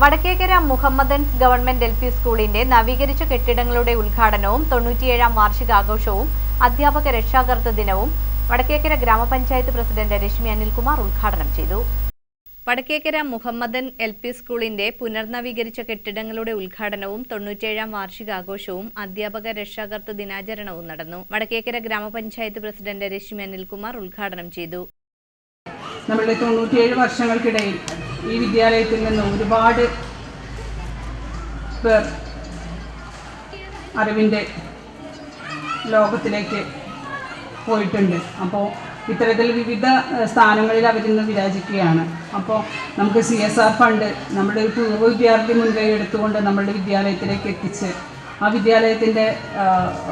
Vadakkekara Muhammadans government L P സ്കൂളിന്റെ നവീകരിച്ച കെട്ടിടങ്ങളുടെ ഉദ്ഘാടനവും തൊണ്ണൂറ്റിയേഴാം വാർഷികാഘോഷവും അധ്യാപക രക്ഷാകർതൃ ദിനവും വടക്കേക്കര ഗ്രാമപഞ്ചായത്ത് പ്രസിഡന്റ് രശ്മി അനിൽകുമാർ ഉദ്ഘാടനം ചെയ്തു. വടക്കേക്കര മുഹമ്മദൻ എൽ പി സ്കൂളിന്റെ പുനർനവീകരിച്ച കെട്ടിടങ്ങളുടെ ഉദ്ഘാടനവും തൊണ്ണൂറ്റിയേഴാം വാർഷികാഘോഷവും അധ്യാപക രക്ഷാകർതൃ ദിനാചരണവും നടന്നു. വടക്കേക്കര ഗ്രാമപഞ്ചായത്ത് പ്രസിഡന്റ് രശ്മി അനിൽകുമാർ ഉദ്ഘാടനം ചെയ്തു. നമ്മളുടെ തൊണ്ണൂറ്റിയേഴ് വർഷങ്ങൾക്കിടയിൽ ഈ വിദ്യാലയത്തിൽ നിന്ന് ഒരുപാട് പേർ അറിവിന്റെ ലോകത്തിലേക്ക് പോയിട്ടുണ്ട്. അപ്പോൾ ഇത്തരത്തിൽ വിവിധ സ്ഥാനങ്ങളിൽ അവരിന്ന് വിരാജിക്കുകയാണ്. അപ്പോൾ നമുക്ക് സി എസ് ആർ ഫണ്ട് നമ്മുടെ ഒരു പൂർവ വിദ്യാർത്ഥി മുൻകൈ എടുത്തുകൊണ്ട് നമ്മളുടെ വിദ്യാലയത്തിലേക്ക് എത്തിച്ച് ആ വിദ്യാലയത്തിന്റെ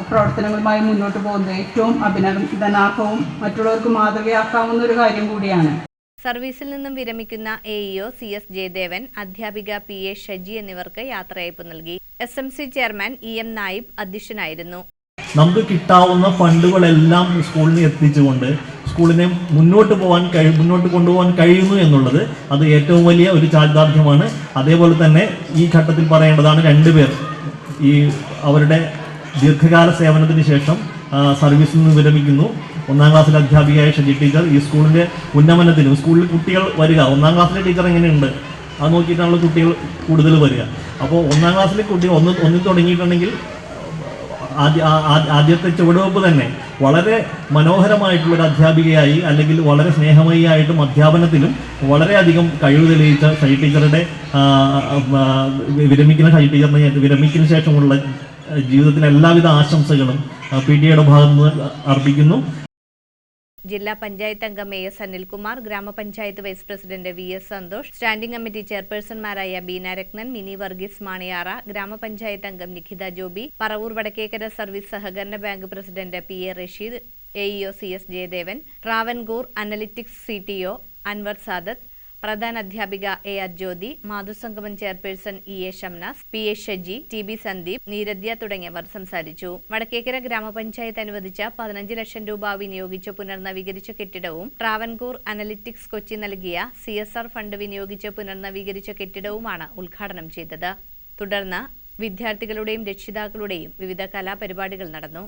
പ്രവർത്തനങ്ങളുമായി മുന്നോട്ട് പോകുന്നത് ഏറ്റവും അഭിനന്ദനാർഹവും മറ്റുള്ളവർക്ക് മാതൃകയാക്കാവുന്ന ഒരു കാര്യം കൂടിയാണ്. സർവീസിൽ നിന്നും വിരമിക്കുന്ന A EO C S Jayadevan അധ്യാപിക പി എ ഷജി എന്നിവർക്ക് യാത്രയയപ്പ് നൽകി. S M C chairman E M Naib അധ്യക്ഷനായിരുന്നു. നമുക്ക് കിട്ടാവുന്ന ഫണ്ടുകളെല്ലാം സ്കൂളിന് എത്തിച്ചുകൊണ്ട് സ്കൂളിനെ മുന്നോട്ട് പോകാൻ കഴി മുന്നോട്ട് കൊണ്ടുപോകാൻ കഴിയുന്നു എന്നുള്ളത് അത് ഏറ്റവും വലിയ ഒരു ചാരിതാർത്ഥ്യമാണ്. അതേപോലെ തന്നെ ഈ ഘട്ടത്തിൽ പറയേണ്ടതാണ് രണ്ടുപേർ ഈ അവരുടെ ദീർഘകാല സേവനത്തിന് ശേഷം സർവീസിൽ നിന്ന് വിരമിക്കുന്നു. ഒന്നാം ക്ലാസ്സിലെ അധ്യാപികയായ ഷജി ടീച്ചർ ഈ സ്കൂളിന്റെ ഉന്നമനത്തിനും സ്കൂളിൽ കുട്ടികൾ വരിക. ഒന്നാം ക്ലാസ്സിലെ ടീച്ചർ എങ്ങനെയുണ്ട്? അത് നോക്കിയിട്ടാണല്ലോ കുട്ടികൾ കൂടുതൽ വരിക. അപ്പോൾ ഒന്നാം ക്ലാസ്സിലെ കുട്ടികൾ ഒന്ന് ഒന്നിൽ തുടങ്ങിയിട്ടുണ്ടെങ്കിൽ ആദ്യ ആദ്യത്തെ ചുവടുവെപ്പ് തന്നെ വളരെ മനോഹരമായിട്ടുള്ള ഒരു അധ്യാപികയായി അല്ലെങ്കിൽ വളരെ സ്നേഹമയിയായിട്ടും അധ്യാപനത്തിലും വളരെയധികം കഴിവ് തെളിയിച്ച ഷൈ ടീച്ചറുടെ വിരമിക്കുന്ന ഷൈ ടീച്ചറിനെ വിരമിക്കുന്ന ശേഷമുള്ള ജീവിതത്തിലെ എല്ലാവിധ ആശംസകളും പി ടി എയുടെ ഭാഗത്ത് നിന്ന് അർപ്പിക്കുന്നു. ജില്ലാ പഞ്ചായത്ത് അംഗം എ എസ് അനിൽകുമാർ ഗ്രാമപഞ്ചായത്ത് vice president V S Santhosh standing committee ചെയർപേഴ്സൺമാരായ Beena Rathnan Mini Varghese Maniyara ഗ്രാമപഞ്ചായത്ത് അംഗം നിഖിത ജോബി പറവൂർ വടക്കേക്കര സർവീസ് സഹകരണ bank president P A Rasheed AEO EO C S Jayadevan Travancore analytics C T O Anwar Sadath പ്രധാന അധ്യാപിക A R Jyothi മാതൃസംഗമം chairperson E A Shamnas P A Shaji T B Sandeep Neeradya തുടങ്ങിയവർ സംസാരിച്ചു. വടക്കേക്കര ഗ്രാമപഞ്ചായത്ത് അനുവദിച്ച പതിനഞ്ച് ലക്ഷം രൂപ വിനിയോഗിച്ച് പുനർനവീകരിച്ച കെട്ടിടവും ട്രാവൻകൂർ അനലിറ്റിക്സ് കൊച്ചി നൽകിയ സി എസ് ആർ ഫണ്ട് വിനിയോഗിച്ച് പുനർനവീകരിച്ച കെട്ടിടവുമാണ് ഉദ്ഘാടനം ചെയ്തത്. തുടർന്ന് വിദ്യാർത്ഥികളുടെയും രക്ഷിതാക്കളുടെയും വിവിധ കലാപരിപാടികൾ നടന്നു.